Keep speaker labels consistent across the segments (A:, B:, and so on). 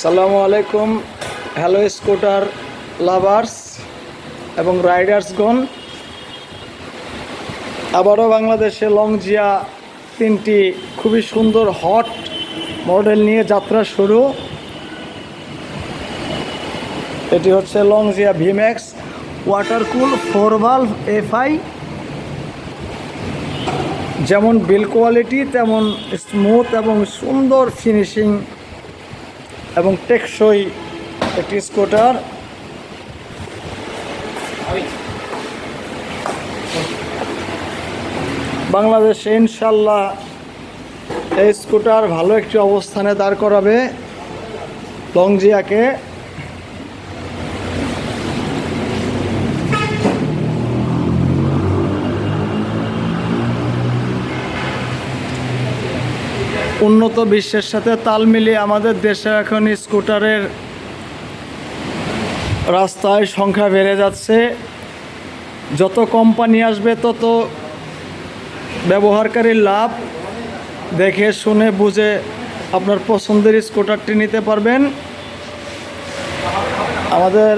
A: সালামু আলাইকুম hello scooter lovers এবং রাইডার্সগণ আবারও বাংলাদেশে লংজিয়া তিনটি খুবই সুন্দর হট মডেল নিয়ে যাত্রা শুরু। এটি হচ্ছে Long Longjia Vmax water cool four valve FI যেমন বিল কোয়ালিটি তেমন স্মুথ এবং সুন্দর ফিনিশিং এবং টেকসই একটি স্কুটার। বাংলাদেশে ইনশাল্লাহ এই স্কুটার ভালো একটি অবস্থানে দাঁড় করাবে। লংজিয়াকে উন্নত বিশ্বের সাথে তাল মিলিয়ে আমাদের দেশে এখন স্কুটারের রাস্তায় সংখ্যা বেড়ে যাচ্ছে। যত কোম্পানি আসবে, তত ব্যবহারকারীর লাভ দেখে শুনে বুঝে আপনার পছন্দের স্কুটারটি নিতে পারবেন। আমাদের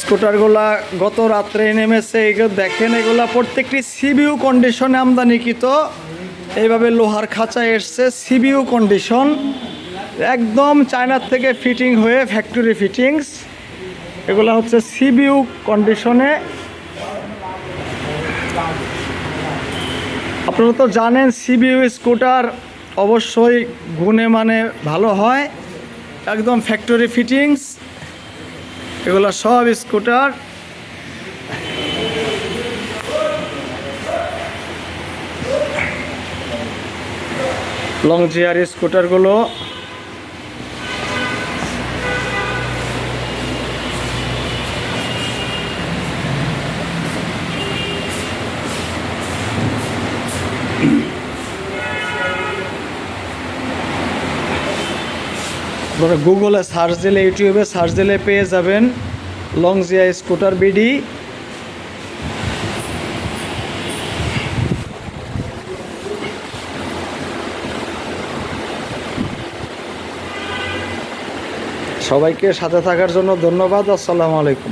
A: স্কুটারগুলা গত রাত্রে নেমেছে, এগুলো দেখেন, এগুলা প্রত্যেকটি সিবিউ কন্ডিশনে আমদানিকৃত। এইভাবে লোহার খাঁচা এসছে সিবিউ কন্ডিশন একদম চায়নার থেকে ফিটিং হয়ে ফ্যাক্টরি ফিটিংস এগুলো হচ্ছে সিবিউ কন্ডিশনে আপনারা তো জানেন সিবিউ স্কুটার অবশ্যই গুণে মানে ভালো হয়। একদম ফ্যাক্টরি ফিটিংস এগুলো সব স্কুটার লং জিয়ার স্কুটারগুলো আপনারা গুগলে সার্চ দিলে ইউটিউবে সার্চ দিলে পেয়ে যাবেন লং জিয়া স্কুটার বিডি সবাইকে সাথে থাকার জন্য ধন্যবাদ। আসসালামু আলাইকুম।